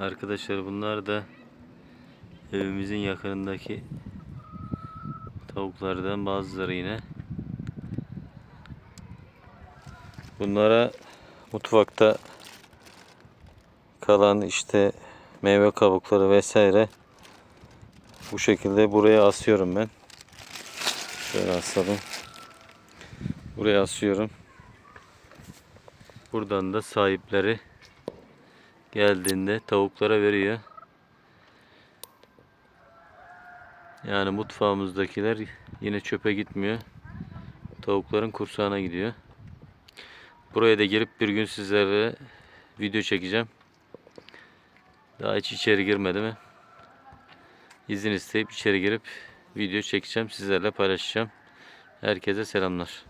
Arkadaşlar bunlar da evimizin yakınındaki tavuklardan bazıları yine. Bunlara mutfakta kalan işte meyve kabukları vesaire bu şekilde buraya asıyorum ben. Şöyle asalım. Buraya asıyorum. Buradan da sahipleri geldiğinde tavuklara veriyor. Yani mutfağımızdakiler yine çöpe gitmiyor. Tavukların kursağına gidiyor. Buraya da girip bir gün sizlere video çekeceğim. Daha hiç içeri girmedim. İzin isteyip içeri girip video çekeceğim. Sizlerle paylaşacağım. Herkese selamlar.